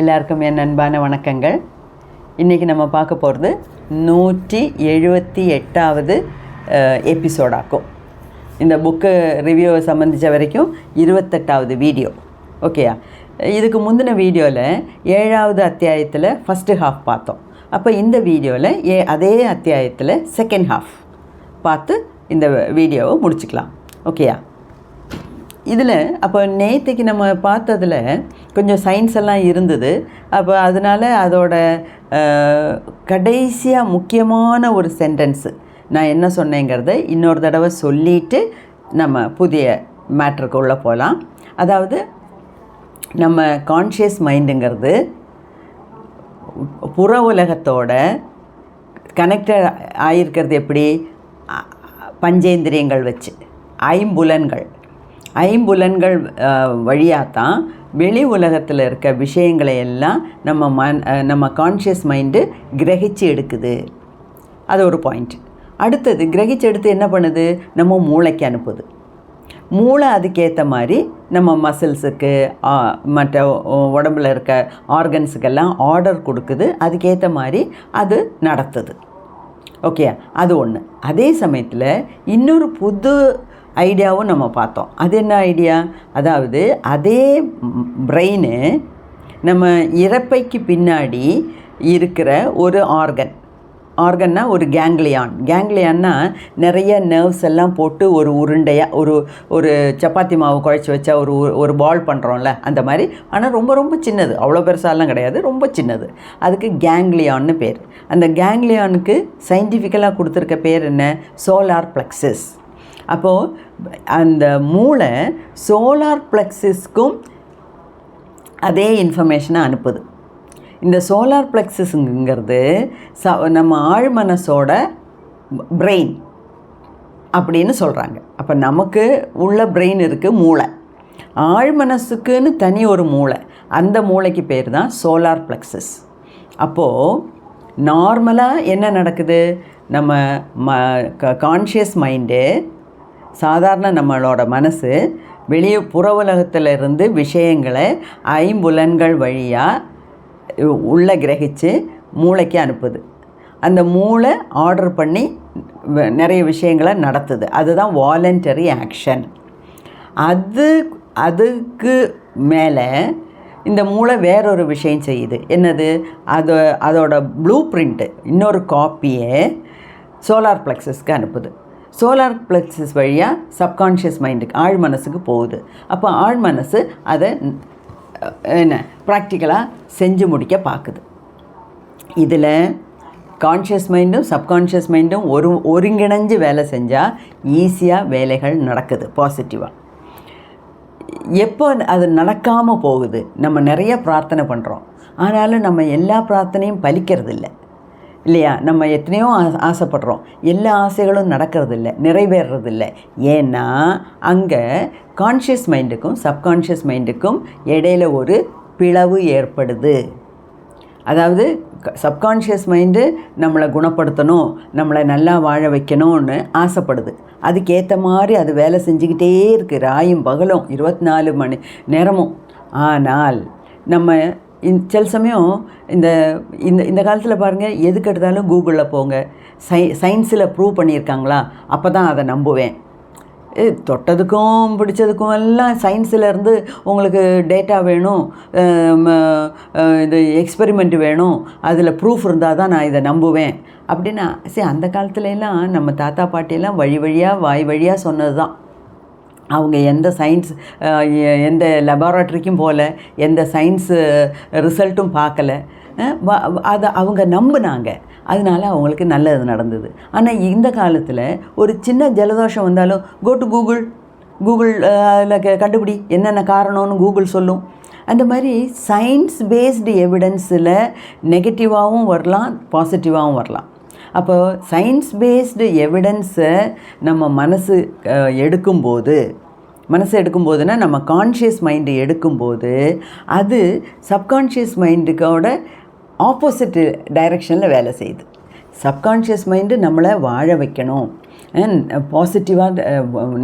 எல்லாருக்கும் என் அன்பான வணக்கங்கள். இன்றைக்கி நம்ம பார்க்க போகிறது நூற்றி எழுபத்தி எட்டாவது எபிசோடாக்கும் இந்த புக்கு ரிவ்யூவை சம்மந்தித்த வரைக்கும் இருபத்தெட்டாவது வீடியோ. ஓகேயா இதுக்கு முந்தின வீடியோவில் ஏழாவது அத்தியாயத்தில் ஃபஸ்ட்டு ஹாஃப் பார்த்தோம். அப்போ இந்த வீடியோவில் ஏ அதே அத்தியாயத்தில் செகண்ட் ஹாஃப் பார்த்து இந்த வீடியோவை முடிச்சுக்கலாம். ஓகேயா இதில் அப்போ நேற்றுக்கு நம்ம பார்த்ததில் கொஞ்சம் சயின்ஸ் எல்லாம் இருந்தது. அப்போ அதனால் அதோட கடைசியாக முக்கியமான ஒரு சென்டென்ஸு நான் என்ன சொன்னேங்கிறத இன்னொரு தடவை சொல்லிவிட்டு நம்ம புதிய மேட்ருக்குள்ளே போகலாம் அதாவது நம்ம கான்ஷியஸ் மைண்டுங்கிறது புற உலகத்தோட கனெக்டட் ஆகிருக்கிறது எப்படி? பஞ்சேந்திரியங்கள் வச்சு ஐம்புலன்கள். ஐம்புலன்கள் வழியாக தான் வெளி உலகத்தில் இருக்க விஷயங்களை எல்லாம் நம்ம மன் நம்ம கான்ஷியஸ் மைண்டு கிரகிச்சு எடுக்குது. அது ஒரு பாயிண்ட் அடுத்தது கிரகிச்சு எடுத்து என்ன பண்ணுது? நம்ம மூளைக்கு அனுப்புது. மூளை அதுக்கேற்ற மாதிரி நம்ம மசில்ஸுக்கு மற்ற உடம்புல இருக்க ஆர்கன்ஸுக்கெல்லாம் ஆர்டர் கொடுக்குது. அதுக்கேற்ற மாதிரி அது நடத்துது. ஓகே அது ஒன்று அதே சமயத்தில் இன்னொரு புது ஐடியாவும் நம்ம பார்த்தோம். அது என்ன ஐடியா? அதாவது அதே பிரெயின் நம்ம இறப்பைக்கு பின்னாடி இருக்கிற ஒரு ஆர்கன் ஆர்கன்னா ஒரு கேங்லியான் கேங்லியான்னா நிறைய நர்வ்ஸ் எல்லாம் போட்டு ஒரு உருண்டையாக ஒரு ஒரு சப்பாத்தி மாவு குழைச்சி வச்சா ஒரு ஒரு பால் பண்ணுறோம்ல அந்த மாதிரி. ஆனால் ரொம்ப ரொம்ப சின்னது. அவ்வளோ பெருசாலாம் கிடையாது. ரொம்ப சின்னது. அதுக்கு கேங்லியான்னு பேர். அந்த கேங்லியானுக்கு சயின்டிஃபிக்கலாக கொடுத்துருக்க பேர் என்ன? சோலார் ப்ளெக்ஸஸ் அப்போது அந்த மூளை சோலார் plexusக்கும் அதே இன்ஃபர்மேஷனை அனுப்புது. இந்த சோலார் plexusங்கிறது ச நம்ம ஆழ்மனசோட பிரெயின் அப்படின்னு சொல்கிறாங்க அப்போ நமக்கு உள்ள பிரெயின் இருக்குது மூளை. ஆழ்மனசுக்குன்னு தனி ஒரு மூளை. அந்த மூளைக்கு பேர் தான் சோலார் ப்ளெக்ஸஸ் அப்போது நார்மலாக என்ன நடக்குது? நம்ம ம கான்ஷியஸ் மைண்டு சாதாரண நம்மளோட மனசு வெளியே புற உலகத்துல இருந்து விஷயங்களை ஐம்புலன்கள் வழியாக உள்ளே கிரகிச்சு மூளைக்கு அனுப்புது. அந்த மூளை ஆர்டர் பண்ணி வ- நிறைய விஷயங்களை நடத்துது. அதுதான் வாலண்டரி ஆக்ஷன் அது அதுக்கு மேலே இந்த மூளை வேறொரு விஷயம் செய்யுது. என்னது? அது அதோட ப்ளூ பிரிண்ட்டு இன்னொரு காப்பியை சோலார் ப்ளெக்ஸஸ்க்கு அனுப்புது. சோலார் பிளக்ஸஸ் வழியாக சப்கான்ஷியஸ் மைண்டுக்கு ஆழ் மனசுக்கு போகுது. அப்போ ஆழ் மனசு அதை என்ன ப்ராக்டிக்கலாக செஞ்சு முடிக்க பார்க்குது இதில் கான்ஷியஸ் மைண்டும் சப்கான்ஷியஸ் மைண்டும் ஒரு ஒருங்கிணைஞ்சு வேலை செஞ்சால் ஈஸியாக வேலைகள் நடக்குது பாசிட்டிவாக எப்போ அது நடக்காமல் போகுது நம்ம நிறைய பிரார்த்தனை பண்ணுறோம் ஆனாலும் நம்ம எல்லா பிரார்த்தனையும் பலிக்கிறது இல்லை இல்லையா? நம்ம எத்தனையோ ஆ- ஆசைப்படுறோம். எல்லா ஆசைகளும் நடக்கிறதில்ல நிறைவேறதில்ல ஏன்னா அங்கே கான்ஷியஸ் மைண்டுக்கும் சப்கான்ஷியஸ் மைண்டுக்கும் இடையில ஒரு பிளவு ஏற்படுது. அதாவது சப்கான்ஷியஸ் மைண்டு நம்மளை குணப்படுத்தணும் நம்மளை நல்லா வாழ வைக்கணும்னு ஆசைப்படுது. அதுக்கேற்ற மாதிரி அது வேலை செஞ்சுக்கிட்டே இருக்குது ராயும் பகலும் இருபத்தி நாலு மணி நேரமும். ஆனால் நம்ம சில சமயம் இந்த இந்த இந்த காலத்தில் பாருங்கள் எதுக்கு எடுத்தாலும் கூகுளில் போங்க. சை சயின்ஸில் ப்ரூவ் பண்ணியிருக்காங்களா? அப்போ தான் அதை நம்புவேன். ஏ, தொட்டதுக்கும் பிடிச்சதுக்கும் எல்லாம் சயின்ஸில் இருந்து உங்களுக்கு டேட்டா வேணும் இது எக்ஸ்பெரிமெண்ட் வேணும் அதில் ப்ரூஃப் இருந்தால் தான் நான் இதை நம்புவேன். அப்படின்னா சரி அந்த காலத்துலலாம் நம்ம தாத்தா பாட்டியெல்லாம் வழி வழியாக வாய் வழியாக சொன்னது தான் அவங்க எந்த சயின்ஸ் எந்த லெபார்ட்ரிக்கும் போகல எந்த சயின்ஸ் ரிசல்ட்டும் பார்க்கல. அதை அவங்க நம்பினாங்க. அதனால அவங்களுக்கு நல்லது நடந்தது. ஆனால் இந்த காலத்தில் ஒரு சின்ன ஜலதோஷம் வந்தாலும் கோ டு கூகுள் கூகுள் அதில் கண்டுபிடி. என்னென்ன காரணம்னு கூகுள் சொல்லும். அந்த மாதிரி சயின்ஸ் பேஸ்டு எவிடன்ஸில் நெகட்டிவாகவும் வரலாம் பாசிட்டிவாகவும் வரலாம். அப்போது சயின்ஸ் பேஸ்டு எவிடன்ஸை நம்ம மனசு எடுக்கும்போது மனசு எடுக்கும்போதுனா நம்ம கான்ஷியஸ் மைண்டு எடுக்கும்போது அது சப்கான்ஷியஸ் மைண்டுக்கோட ஆப்போசிட் டைரெக்ஷனில் வேலை செய்யுது. சப்கான்ஷியஸ் மைண்டு நம்மளை வாழ வைக்கணும். பாசிட்டிவாக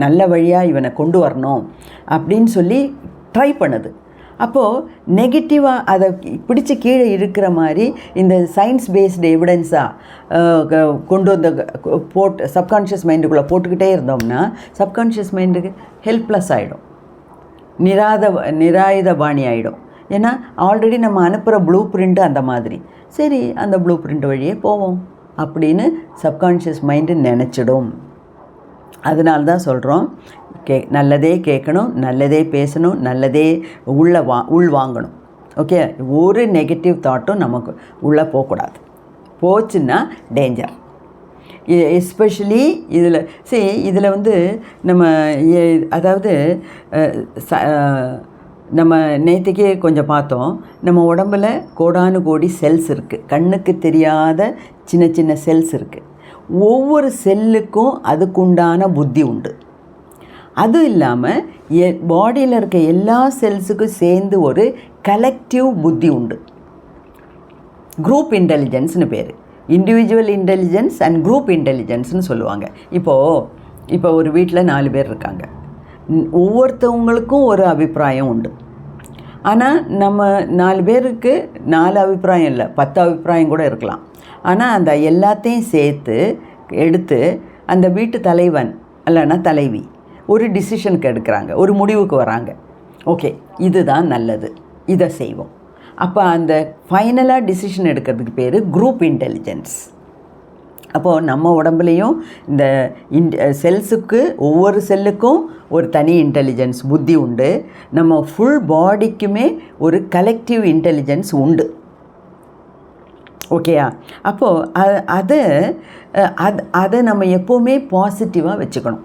நல்ல வழியாக இவனை கொண்டு வரணும் அப்படின்னு சொல்லி ட்ரை பண்ணுது. அப்போது நெகட்டிவாக அதை பிடிச்சி கீழே இருக்கிற மாதிரி இந்த சயின்ஸ் பேஸ்டு எவிடன்ஸாக கொண்டு வந்த போட் போட்டு சப்கான்ஷியஸ் மைண்டுக்குள்ளே போட்டுக்கிட்டே இருந்தோம்னா சப்கான்ஷியஸ் மைண்டுக்கு ஹெல்ப்லெஸ் ஆகிடும் நிராத நிராயுத பாணி ஆகிடும் ஏன்னா ஆல்ரெடி நம்ம அனுப்புகிற ப்ளூ பிரிண்ட்டு அந்த மாதிரி. சரி அந்த ப்ளூ பிரிண்ட் வழியே போவோம். அப்படின்னு சப்கான்ஷியஸ் மைண்டு நினச்சிடும். அதனால தான் சொல்கிறோம் கே நல்லதே கேட்கணும் நல்லதே பேசணும் நல்லதே உள்ள வா உள் வாங்கணும். ஓகே ஒரு நெகட்டிவ் தாட்டும் நமக்கு உள்ளே போகக்கூடாது. போச்சுன்னா டேஞ்சர் எஸ்பெஷலி இதில் சரி இதில் வந்து நம்ம அதாவது ச- நம்ம நேற்றுக்கே கொஞ்சம் பார்த்தோம் நம்ம உடம்புல கோடானு கோடி செல்ஸ் இருக்குது கண்ணுக்கு தெரியாத சின்ன சின்ன செல்ஸ் இருக்குது ஒவ்வொரு செல்லுக்கும் அதுக்குண்டான புத்தி உண்டு. அது இல்லாமல் எ பாடியில் இருக்க எல்லா செல்ஸுக்கும் சேர்ந்து ஒரு கலெக்டிவ் புத்தி உண்டு. குரூப் இன்டெலிஜென்ஸ்னு பேர். இண்டிவிஜுவல் இன்டெலிஜென்ஸ் அண்ட் குரூப் இன்டெலிஜென்ஸ்னு சொல்லுவாங்க. இப்போது இப்போ ஒரு வீட்டில் நாலு பேர் இருக்காங்க. ஒவ்வொருத்தவங்களுக்கும் ஒரு அபிப்பிராயம் உண்டு. ஆனால் நம்ம நாலு பேருக்கு நாலு அபிப்பிராயம் இல்லை பத்து அபிப்பிராயம் கூட இருக்கலாம். ஆனால் அந்த எல்லாத்தையும் சேர்த்து எடுத்து அந்த வீட்டு தலைவன் இல்லைன்னா தலைவி ஒரு டிசிஷனுக்கு எடுக்கிறாங்க ஒரு முடிவுக்கு வராங்க. ஓகே இதுதான் நல்லது. இதை செய்வோம். அப்போ அந்த ஃபைனலாக டிசிஷன் எடுக்கிறதுக்கு பேர் குரூப் இன்டெலிஜென்ஸ் அப்போது நம்ம உடம்புலையும் இந்த இன் செல்ஸுக்கு ஒவ்வொரு செல்லுக்கும் ஒரு தனி இன்டெலிஜென்ஸ் புத்தி உண்டு. நம்ம ஃபுல் பாடிக்குமே ஒரு கலெக்டிவ் இன்டெலிஜென்ஸ் உண்டு. ஓகேயா அப்போது அதை அது அதை நம்ம எப்போவுமே பாசிட்டிவாக வச்சுக்கணும்.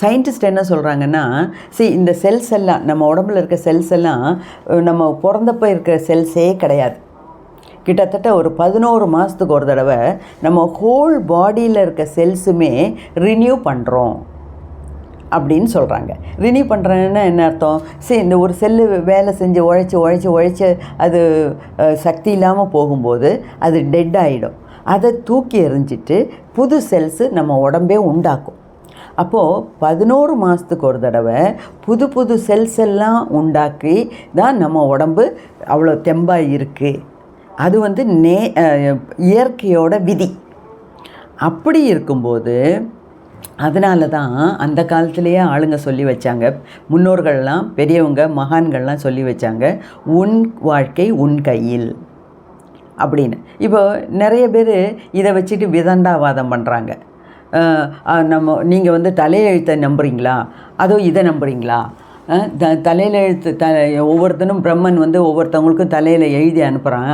சயின்டிஸ்ட் என்ன சொல்கிறாங்கன்னா சரி இந்த செல்ஸ் எல்லாம் நம்ம உடம்புல இருக்க செல்ஸ் எல்லாம் நம்ம பிறந்தப்போ இருக்கிற செல்ஸே கிடையாது. கிட்டத்தட்ட ஒரு பதினோரு மாதத்துக்கு ஒரு தடவை நம்ம ஹோல் பாடியில் இருக்க செல்ஸுமே ரினியூ பண்ணுறோம் அப்படின்னு சொல்கிறாங்க ரினியூ பண்ணுறேன்னா என்ன அர்த்தம்? சரி இந்த ஒரு செல்லு வேலை செஞ்சு உழைச்சி உழைச்சி உழைச்சி அது சக்தி இல்லாமல் போகும்போது அது டெட் ஆகிடும் அதை தூக்கி எறிஞ்சிட்டு புது செல்ஸு நம்ம உடம்பே உண்டாக்கும். அப்போது பதினோரு மாதத்துக்கு ஒரு தடவை புது புது செல்ஸ் எல்லாம் உண்டாக்கி தான் நம்ம உடம்பு அவ்வளோ தெம்பாக இருக்குது அது வந்து நே இயற்கையோட விதி. அப்படி இருக்கும்போது அதனால தான் அந்த காலத்திலேயே ஆளுங்க சொல்லி வச்சாங்க. முன்னோர்கள்லாம் பெரியவங்க மகான்கள்லாம் சொல்லி வச்சாங்க உன் வாழ்க்கை உன் கையில் அப்படின்னு. இப்போ நிறைய பேர் இதை வச்சுட்டு விதண்டாவாதம் பண்ணுறாங்க நம்ம நீங்கள் வந்து தலையெழுத்தை நம்புறீங்களா? அதோ இதை நம்புறீங்களா? த தலையில் எழுத்து த ஒவ்வொருத்தனும் பிரம்மன் வந்து ஒவ்வொருத்தவங்களுக்கும் தலையில் எழுதி அனுப்புகிறான்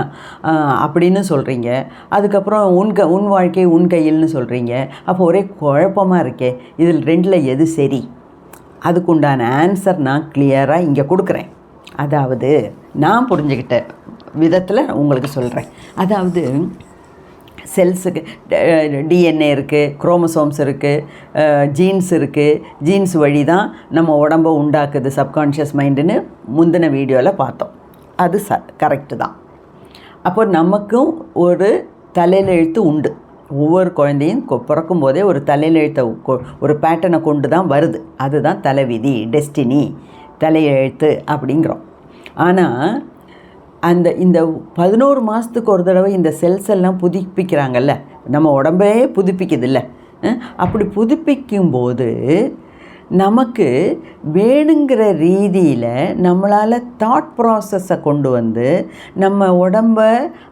அப்படின்னு சொல்கிறீங்க அதுக்கப்புறம் உன் க உன் வாழ்க்கை உன் கையில்னு சொல்கிறீங்க அப்போ ஒரே குழப்பமாக இருக்கே. இதில் ரெண்டில் எது சரி? அதுக்குண்டான ஆன்சர் நான் கிளியராக இங்கே கொடுக்குறேன். அதாவது நான் புரிஞ்சுக்கிட்ட விதத்தில் உங்களுக்கு சொல்கிறேன் அதாவது செல்ஸுக்கு டிஎன்ஏ இருக்குது குரோமசோம்ஸ் இருக்குது ஜீன்ஸ் இருக்குது ஜீன்ஸ் வழி தான் நம்ம உடம்பை உண்டாக்குது சப்கான்ஷியஸ் மைண்டுன்னு முந்தின வீடியோவில் பார்த்தோம். அது ச கரெக்டு தான். அப்போ நமக்கும் ஒரு தலையெழுத்து உண்டு. ஒவ்வொரு குழந்தையும் கொ- பிறக்கும் போதே ஒரு தலையெழுத்தை கொ- ஒரு பேட்டர்னை கொண்டு தான் வருது. அதுதான் தலைவிதி டெஸ்டினி தலையெழுத்து அப்படிங்கிறோம். ஆனால் அந்த இந்த பதினோரு மாதத்துக்கு ஒரு தடவை இந்த செல்ஸ் எல்லாம் புதுப்பிக்கிறாங்கல்ல. நம்ம உடம்பே புதுப்பிக்குதுல்ல. அப்படி புதுப்பிக்கும்போது நமக்கு வேணுங்கிற ரீதியில் நம்மளால் தாட் ப்ராசஸை கொண்டு வந்து நம்ம உடம்ப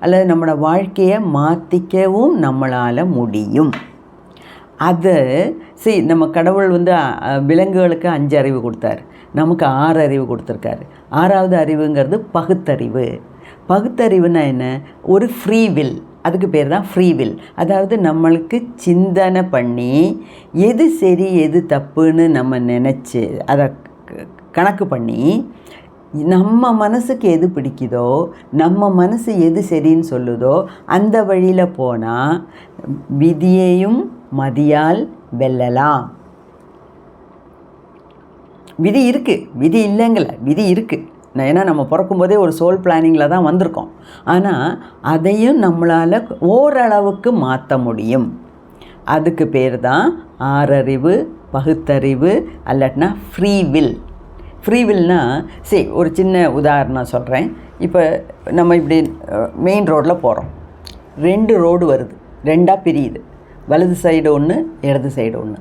அல்லது நம்மளோட வாழ்க்கையை மாற்றிக்கவும் நம்மளால் முடியும். அது சரி நம்ம கடவுள் வந்து விலங்குகளுக்கு அஞ்சு அறிவு கொடுத்தாரு. நமக்கு ஆறு அறிவு கொடுத்துருக்காரு. ஆறாவது அறிவுங்கிறது பகுத்தறிவு. பகுத்தறிவுனா என்ன? ஒரு ஃப்ரீ வில் அதுக்கு பேர் தான் ஃப்ரீ வில் அதாவது நம்மளுக்கு சிந்தனை பண்ணி எது சரி எது தப்புன்னு நம்ம நினச்சி அதை க- கணக்கு பண்ணி நம்ம மனசுக்கு எது பிடிக்குதோ நம்ம மனசு எது சரின்னு சொல்லுதோ அந்த வழியில் போனால் விதியையும் மதியால் வெல்லலாம். விதி இருக்குது விதி இல்லைங்கல்ல விதி இருக்குது ஏன்னா நம்ம பிறக்கும்போதே ஒரு சோல் பிளானிங்கில் தான் வந்திருக்கோம். ஆனால் அதையும் நம்மளால் ஓரளவுக்கு மாற்ற முடியும். அதுக்கு பேர் தான் ஆறறிவு பகுத்தறிவு அல்லட்னா ஃப்ரீ வில் ஃப்ரீவில்னா சரி ஒரு சின்ன உதாரணம் சொல்கிறேன் இப்போ நம்ம இப்படி மெயின் ரோட்டில் போகிறோம் ரெண்டு ரோடு வருது. ரெண்டாக பிரியுது. வலது சைடு ஒன்று இடது சைடு ஒன்று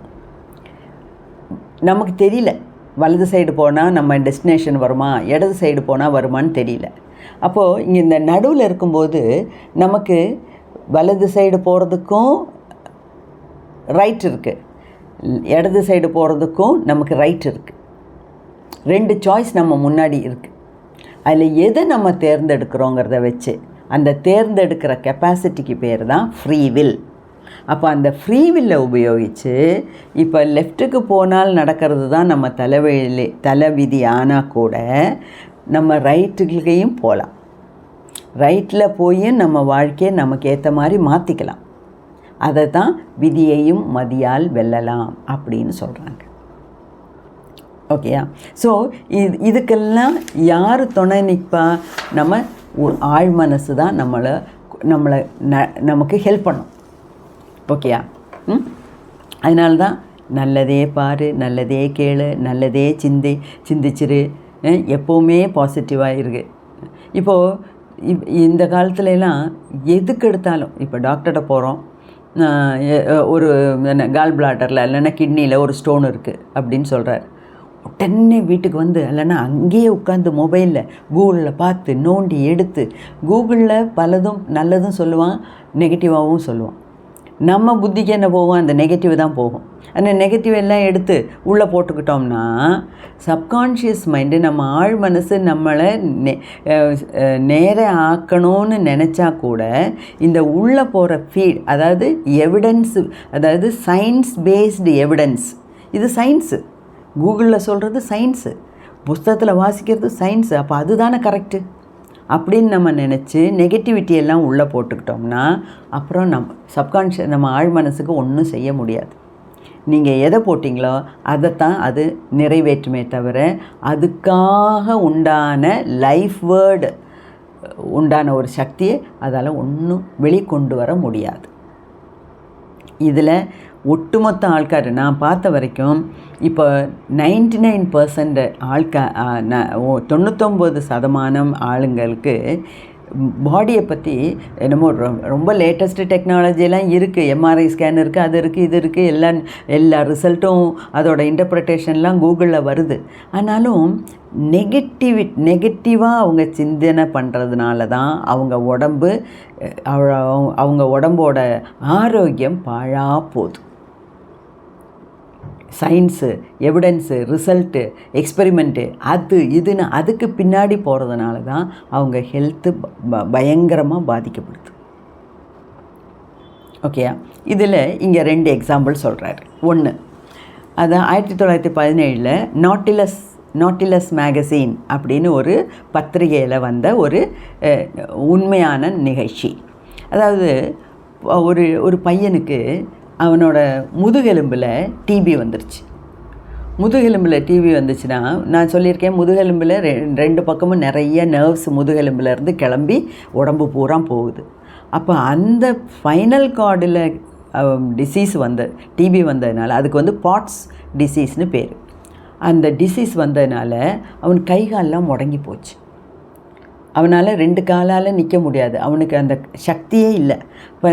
நமக்கு தெரியல. வலது சைடு போனால் நம்ம டெஸ்டினேஷன் வருமா? இடது சைடு போனால் வருமான்னு தெரியல. அப்போது இங்கே இந்த நடுவில் இருக்கும்போது நமக்கு வலது சைடு போகிறதுக்கும் ரைட் இருக்குது இடது சைடு போகிறதுக்கும் நமக்கு ரைட் இருக்குது ரெண்டு சாய்ஸ் நம்ம முன்னாடி இருக்குது அதில் எதை நம்ம தேர்ந்தெடுக்கிறோங்கிறத வச்சு அந்த தேர்ந்தெடுக்கிற கெப்பாசிட்டிக்கு பேர் தான் ஃப்ரீ வில் அப்போ அந்த ஃப்ரீ வில்லை உபயோகித்து இப்போ லெஃப்ட்டுக்கு போனால் நடக்கிறது தான் நம்ம தலைவலி தலைவிதி ஆனால் கூட நம்ம ரைட்டுக்கையும் போகலாம் ரைட்டில் போய் நம்ம வாழ்க்கையை நமக்கு ஏற்ற மாதிரி மாற்றிக்கலாம் அதை தான் விதியையும் மதியால் வெல்லலாம் அப்படின்னு சொல்கிறாங்க ஓகேயா ஸோ இது இதுக்கெல்லாம் யார் துணை நிற்பா நம்ம ஒரு ஆழ் மனசு தான் நம்மளை நம்மளை ந நமக்கு ஹெல்ப் பண்ணும். ஓகேயா? ம்? அதனால்தான் நல்லதே பாரு நல்லதே கேளு நல்லதே சிந்தி சிந்திச்சிரு. எப்போவுமே பாசிட்டிவாக இருக்கு இப்போது இந்த காலத்துலலாம் எதுக்கு எடுத்தாலும் இப்போ டாக்டர்கிட்ட போகிறோம் ஒரு என்ன கால் பிளாட்டரில் இல்லைன்னா கிட்னியில் ஒரு ஸ்டோன் இருக்குது அப்படின்னு சொல்கிறார் உடனே வீட்டுக்கு வந்து இல்லைன்னா அங்கேயே உட்காந்து மொபைலில் கூகுளில் பார்த்து நோண்டி எடுத்து கூகுளில் பலதும் நல்லதும் சொல்லுவான் நெகட்டிவாகவும் சொல்லுவான். நம்ம புத்திக்கு என்ன போகும்? அந்த நெகட்டிவ் தான் போகும். அந்த நெகட்டிவ் எல்லாம் எடுத்து உள்ளே போட்டுக்கிட்டோம்னா சப்கான்ஷியஸ் மைண்டு நம்ம ஆழ் மனசு நம்மளை நெ நேர ஆக்கணும்னு நினச்சா கூட இந்த உள்ளே போகிற ஃபீட் அதாவது எவிடன்ஸ் அதாவது சயின்ஸ் பேஸ்டு எவிடன்ஸ் இது சயின்ஸு கூகுளில் சொல்கிறது சயின்ஸு புஸ்தகத்தில் வாசிக்கிறது சயின்ஸு அப்போ அதுதானே கரெக்டு அப்படின்னு நம்ம நினச்சி நெகட்டிவிட்டி எல்லாம் உள்ளே போட்டுக்கிட்டோம்னா அப்புறம் நம் சப்கான்ஷியஸ் நம்ம ஆழ் மனசுக்கு ஒன்றும் செய்ய முடியாது. நீங்கள் எதை போட்டிங்களோ அதைத்தான் அது நிறைவேற்றுமே தவிர அதுக்காக உண்டான லைஃப் வேர்டு உண்டான ஒரு சக்தியை அதால் ஒன்றும் வெளிக்கொண்டு வர முடியாது. இதில் ஒட்டுமொத்த ஆள்கார் நான் பார்த்த வரைக்கும் இப்போ நைன்டி நைன் பர்சன்ட் ஆள்கா தொண்ணூத்தொம்பது சதமானம் ஆளுங்களுக்கு பாடியை பற்றி என்னமோ ரொ- ரொம்ப லேட்டஸ்ட்டு டெக்னாலஜிலாம் இருக்குது எம்ஆர்ஐ ஸ்கேன் இருக்குது அது இருக்குது இது இருக்குது எல்லா எல்லா ரிசல்ட்டும் அதோட இன்டர்ப்ரிட்டேஷன்லாம் கூகுளில் வருது. ஆனாலும் நெகட்டிவி நெகட்டிவாக அவங்க சிந்தனை பண்ணுறதுனால தான் அவங்க உடம்பு அவ- அவங்க உடம்போட ஆரோக்கியம் பாழாக போகுது. சயின்ஸு எவிடன்ஸு ரிசல்ட்டு எக்ஸ்பெரிமெண்ட்டு அது இதுன்னு அதுக்கு பின்னாடி போகிறதுனால தான் அவங்க ஹெல்த்து ப பயங்கரமாக பாதிக்கப்படுது. ஓகேயா இதில் இங்கே ரெண்டு எக்ஸாம்பிள் சொல்கிறாரு. ஒன்று அது ஆயிரத்தி தொள்ளாயிரத்தி பதினேழில் நாட்டிலஸ் நாட்டிலஸ் மேகசின் அப்படின்னு ஒரு பத்திரிகையில் வந்த ஒரு உண்மையான நிகழ்ச்சி. அதாவது ஒரு ஒரு பையனுக்கு அவனோட முதுகெலும்பில் டிபி வந்துருச்சு. முதுகெலும்பில் டிவி வந்துச்சுன்னா நான் சொல்லியிருக்கேன் முதுகெலும்பில் ரெ ரெண்டு பக்கமும் நிறைய நர்வ்ஸ் முதுகெலும்புலேருந்து கிளம்பி உடம்பு பூரா போகுது. அப்போ அந்த ஃபைனல் கார்டில் டிசீஸ் வந்த டிபி வந்ததுனால அதுக்கு வந்து பாட்ஸ் டிசீஸ்னு பேர். அந்த டிசீஸ் வந்ததுனால அவன் கை கால்லாம் முடங்கி போச்சு. அவனால் ரெண்டு காலால் நிற்க முடியாது. அவனுக்கு அந்த சக்தியே இல்லை. இப்போ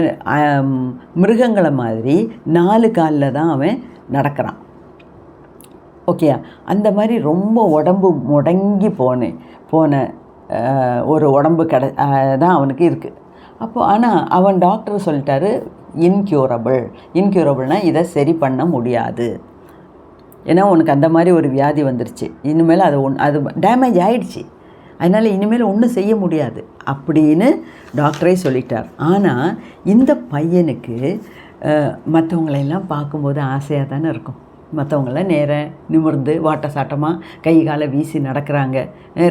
மிருகங்களை மாதிரி நாலு காலில் தான் அவன் நடக்கிறான். ஓகேயா? அந்த மாதிரி ரொம்ப உடம்பு முடங்கி போன போன ஒரு உடம்பு கட தான் அவனுக்கு இருக்குது அப்போது ஆனால் அவன் டாக்டர் சொல்லிட்டாரு இன்க்யூரபிள் இன்க்யூரபிள்னால் இதை சரி பண்ண முடியாது. ஏன்னா உனக்கு அந்த மாதிரி ஒரு வியாதி வந்துருச்சு. இனிமேல் அது ஒன் அது டேமேஜ் ஆகிடுச்சு அதனால் இனிமேல் ஒன்றும் செய்ய முடியாது அப்படின்னு டாக்டரே சொல்லிட்டார். ஆனால் இந்த பையனுக்கு மற்றவங்களையெல்லாம் பார்க்கும்போது ஆசையாக தானே இருக்கும். மற்றவங்களாம் நேராக நிமிர்ந்து வாட்ட சாட்டமாக கை காலை வீசி நடக்கிறாங்க.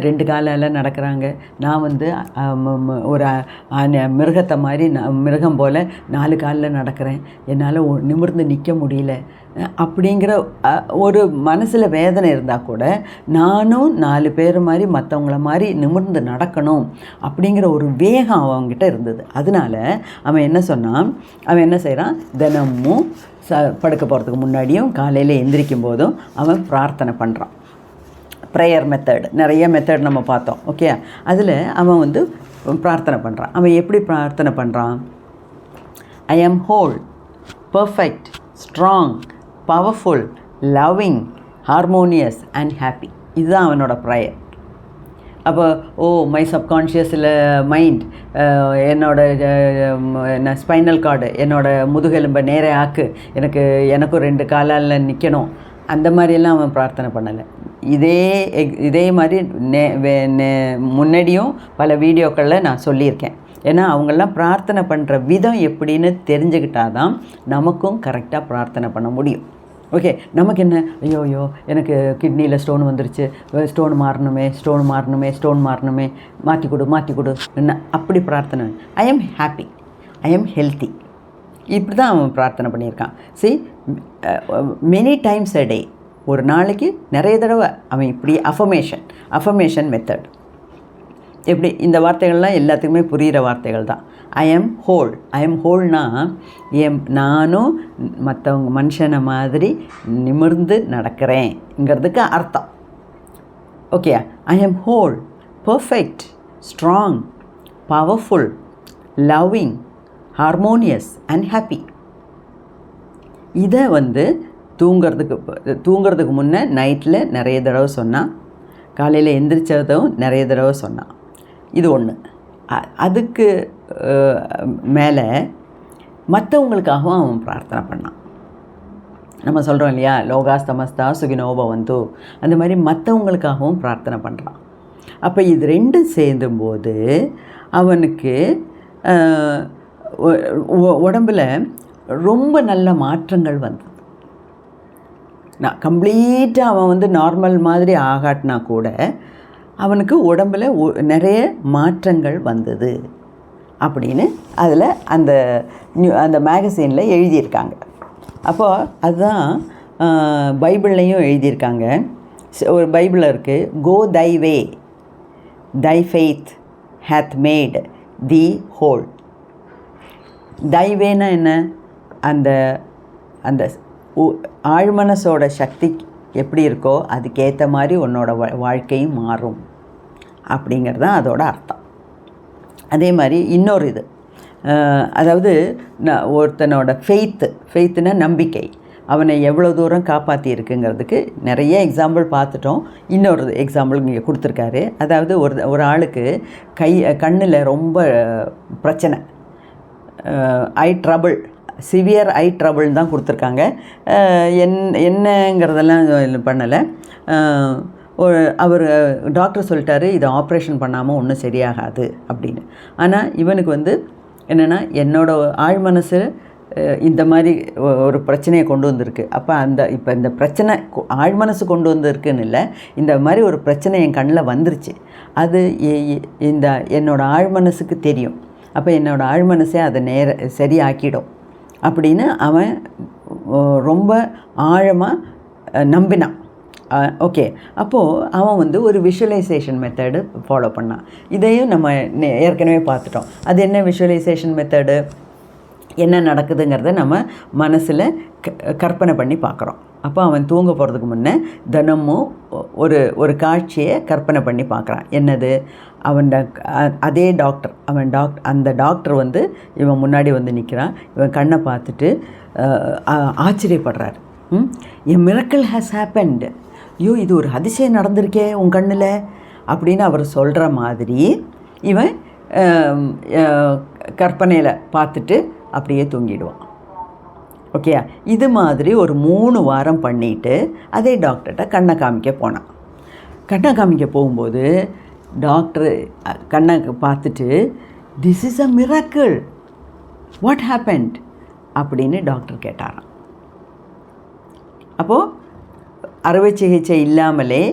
ரெண்டு காலால் நடக்கிறாங்க. நான் வந்து ஒரு மிருகத்தை மாதிரி நான் மிருகம் போல் நாலு காலில் நடக்கிறேன். என்னால் நிமிர்ந்து நிற்க முடியல. அப்படிங்கிற ஒரு மனசில் வேதனை இருந்தால் கூட நானும் நாலு பேர் மாதிரி மற்றவங்கள மாதிரி நிமிர்ந்து நடக்கணும் அப்படிங்கிற ஒரு வேகம் அவங்ககிட்ட இருந்தது. அதனால அவன் என்ன சொன்னான்? அவன் என்ன செய்கிறான் தினமும் ச படுக்க போகிறதுக்கு முன்னாடியும் காலையில் எந்திரிக்கும் போதும் அவன் பிரார்த்தனை பண்ணுறான் ப்ரேயர் மெத்தட் நிறைய மெத்தட் நம்ம பார்த்தோம். ஓகே அதில் அவன் வந்து பிரார்த்தனை பண்ணுறான் அவன் எப்படி பிரார்த்தனை பண்ணுறான் I am whole perfect strong powerful loving harmonious and happy இதுதான் அவனோட ப்ரேயர் அப்போ ஓ மை சப்கான்ஷியஸில் மைண்ட் என்னோட என்ன ஸ்பைனல் கார்டு என்னோட முதுகெலும்பை நேரே ஆக்கு. எனக்கு எனக்கும் ரெண்டு காலால் நிற்கணும் அந்த மாதிரியெல்லாம் அவன் பிரார்த்தனை பண்ணலை. இதே எக்- இதே மாதிரி நே வே- நே- முன்னாடியும் பல வீடியோக்களில் நான் சொல்லியிருக்கேன். ஏன்னா அவங்கெல்லாம் பிரார்த்தனை பண்ணுற விதம் எப்படின்னு தெரிஞ்சுக்கிட்டாதான் நமக்கும் கரெக்டாக பிரார்த்தனை பண்ண முடியும். ஓகே நமக்கு என்ன ஐயோ ஐயோ எனக்கு கிட்னியில் ஸ்டோன் வந்துருச்சு. ஸ்டோன் மாறணுமே ஸ்டோன் மாறணுமே ஸ்டோன் மாறணுமே. மாற்றி கொடு மாற்றி கொடு. என்ன? அப்படி பிரார்த்தனை. I am happy I am healthy இப்படி தான் அவன் பிரார்த்தனை பண்ணியிருக்கான். So many times a day ஒரு நாளைக்கு நிறைய தடவை அவன் இப்படி அஃபமேஷன் அஃபமேஷன் மெத்தட் எப்படி? இந்த வார்த்தைகள்லாம் எல்லாத்துக்குமே புரிகிற வார்த்தைகள் தான் I am whole I am ஹோல்னா எம் நானும் மற்றவங்க மனுஷனை மாதிரி நிமிர்ந்து நடக்கிறேங்கிறதுக்கு அர்த்தம். Okay I am whole perfect strong powerful loving harmonious and happy இதை வந்து தூங்கிறதுக்கு தூங்கிறதுக்கு முன்னே நைட்டில் நிறைய தடவை சொன்னான். காலையில் எந்திரிச்சதும் நிறைய தடவை சொன்னான். இது ஒன்று அதுக்கு மேலே மற்றவங்களுக்காகவும் அவன் பிரார்த்தனை பண்ணான். நம்ம சொல்கிறோம் இல்லையா லோகா ஸ்தமஸ்தா சுகினோப வந்து அந்த மாதிரி மற்றவங்களுக்காகவும் பிரார்த்தனை பண்ணுறான் அப்போ இது ரெண்டும் சேர்ந்தும்போது அவனுக்கு உடம்பில் உடம்புல ரொம்ப நல்ல மாற்றங்கள் வந்தது. நான் கம்ப்ளீட்டாக அவன் வந்து நார்மல் மாதிரி ஆகாட்டினா கூட அவனுக்கு உடம்புல ஒ- நிறைய மாற்றங்கள் வந்தது. அப்படின்னு அதில் அந்த நியூ அந்த மேகசீனில் எழுதியிருக்காங்க. அப்போது அதுதான் பைபிள்லையும் எழுதியிருக்காங்க. ஒரு பைபிளில் இருக்குது go thy way thy faith hath made thee whole தைவேனா என்ன? அந்த அந்த உ- ஆழ்மனசோட சக்தி எப்படி இருக்கோ அதுக்கேற்ற மாதிரி உன்னோட வாழ்க்கையும் மாறும். அப்படிங்கிறது தான் அதோட அர்த்தம். அதே மாதிரி இன்னொரு இது. அதாவது நான் ஒருத்தனோட ஃபெய்த்து ஃபெய்த்துனா நம்பிக்கை. அவனை எவ்வளோ தூரம் காப்பாற்றி இருக்குங்கிறதுக்கு நிறைய எக்ஸாம்பிள் பார்த்துட்டோம். இன்னொரு எக்ஸாம்பிள் இங்கே கொடுத்துருக்காரு. அதாவது ஒரு ஒரு ஆளுக்கு கை கண்ணில் ரொம்ப பிரச்சனை. Eye trouble severe eye trouble தான் கொடுத்துருக்காங்க. என் என்னங்கிறதெல்லாம் பண்ணலை. ஒரு அவர் டாக்டர் சொல்லிட்டாரு இதை ஆப்ரேஷன் பண்ணாமல் ஒன்றும் சரியாகாது அப்படின்னு. ஆனால் இவனுக்கு வந்து என்னென்னா என்னோடய ஆழ் மனசு இந்த மாதிரி ஒரு பிரச்சனையை கொண்டு வந்திருக்கு. அப்போ அந்த இப்போ இந்த பிரச்சனை ஆழ் ஆழ்மனசு கொண்டு வந்திருக்குன்னு இல்லை இந்த மாதிரி ஒரு பிரச்சனை என் கண்ணில் வந்துருச்சு. அது இந்த என்னோடய இந்த மனசுக்கு ஆழ்மனசுக்கு தெரியும். அப்போ என்னோடய ஆழ்மனசே அதை நேர சரியாக்கிடும். அப்படின்னு அவன் ரொம்ப ஆழமாக நம்பினான். ஓகே. அப்போது அவன் வந்து ஒரு விஷுவலைசேஷன் மெத்தடு ஃபாலோ பண்ணான். இதையும் நம்ம ஏற்கனவே பார்த்துட்டோம். அது என்ன விஷுவலைசேஷன் மெத்தடு என்ன நடக்குதுங்கிறத நம்ம மனசில் க கற்பனை பண்ணி பார்க்குறோம். அப்போ அவன் தூங்க போகிறதுக்கு முன்னே தினமும் ஒரு ஒரு காட்சியை கற்பனை பண்ணி பார்க்குறான். என்னது? அவன் அதே டாக்டர் அவன் டாக்டர் அந்த டாக்டர் வந்து இவன் முன்னாடி வந்து நிற்கிறான் இவன் கண்ணை பார்த்துட்டு ஆச்சரியப்படுறார். எ மிரக்கல் ஹேஸ் ஹேப்பன்டு ஐயோ இது ஒரு அதிசயம் நடந்திருக்கே உன் கண்ணில். அப்படின்னு அவர் சொல்கிற மாதிரி இவன் கற்பனையில் பார்த்துட்டு அப்படியே தூங்கிடுவான். ஓகே இது மாதிரி ஒரு மூணு வாரம் பண்ணிட்டு அதே டாக்டர்கிட்ட கண்ணை காமிக்க போனான். கண்ணை காமிக்க போகும்போது டாக்டர் கண்ணை பார்த்துட்டு this is a miracle what happened அப்படின்னு டாக்டர் கேட்டாராம். அப்போது அறுவை சிகிச்சை இல்லாமலே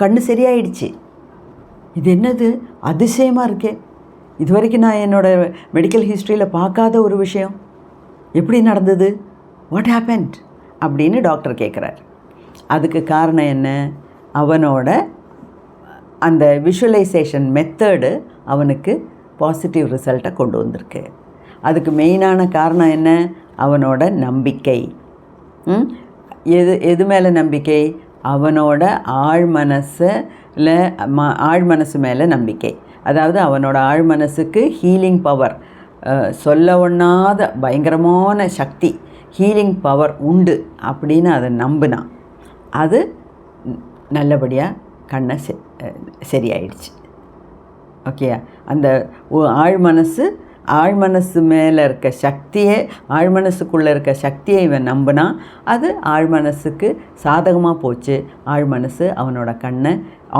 கண் சரியாயிடுச்சு. இது என்னது? அதிசயமாக இருக்கே. இது வரைக்கும் நான் என்னோடய மெடிக்கல் ஹிஸ்ட்ரியில் பார்க்காத ஒரு விஷயம். எப்படி நடந்தது? வாட் ஹேப்பன்ட் அப்படின்னு டாக்டர் கேட்குறார் அதுக்கு காரணம் என்ன? அவனோட அந்த விஷுவலைசேஷன் மெத்தடு அவனுக்கு பாசிட்டிவ் ரிசல்ட்டை கொண்டு வந்திருக்கு. அதுக்கு மெயினான காரணம் என்ன? அவனோட நம்பிக்கை. எது எது மேலே நம்பிக்கை? அவனோட ஆழ் மனசில் ம ஆழ் மனசு மேலே நம்பிக்கை. அதாவது அவனோட ஆழ் மனசுக்கு ஹீலிங் பவர் சொல்ல ஒண்ணாத பயங்கரமான சக்தி ஹீலிங் பவர் உண்டு அப்படின்னு அதை நம்பினான். அது நல்லபடியாக கண்ணை செ சரியாயிடுச்சு. ஓகே அந்த ஆழ் மனசு ஆழ் மனசு மேலே இருக்க சக்தியை ஆழ் மனசுக்குள்ளே இருக்க சக்தியை இவன் நம்பினா அது ஆழ் மனசுக்கு சாதகமாக போச்சு. ஆழ் மனசு அவனோட கண்ணை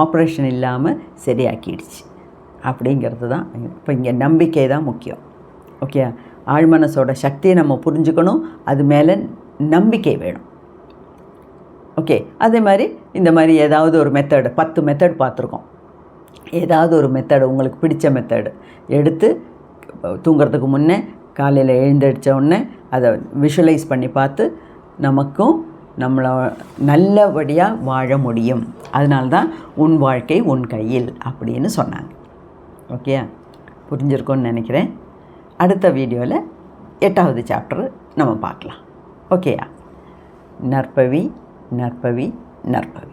ஆப்ரேஷன் இல்லாமல் சரியாக்கிடுச்சு. அப்படிங்கிறது தான் இப்போ இங்கே நம்பிக்கை தான் முக்கியம். ஓகே ஆழ் மனசோட சக்தியை நம்ம புரிஞ்சுக்கணும் அது மேலே நம்பிக்கை வேணும். ஓகே அதே மாதிரி இந்த மாதிரி ஏதாவது ஒரு மெத்தடு பத்து மெத்தட் பார்த்துருக்கோம். ஏதாவது ஒரு மெத்தடு உங்களுக்கு பிடிச்ச மெத்தடு எடுத்து தூங்குறதுக்கு முன்னே காலையில் எழுந்தடித்த உடனே அதை விஷுவலைஸ் பண்ணி பார்த்து நமக்கும் நம்மளை நல்லபடியாக வாழ முடியும். அதனால்தான் உன் வாழ்க்கை உன் கையில் அப்படின்னு சொன்னாங்க. ஓகே? புரிஞ்சிருக்கும்னு நினைக்கிறேன். அடுத்த வீடியோவில் எட்டாவது சாப்டர் நம்ம பார்க்கலாம். ஓகேயா? நற்பவி நற்பவி நற்பவி.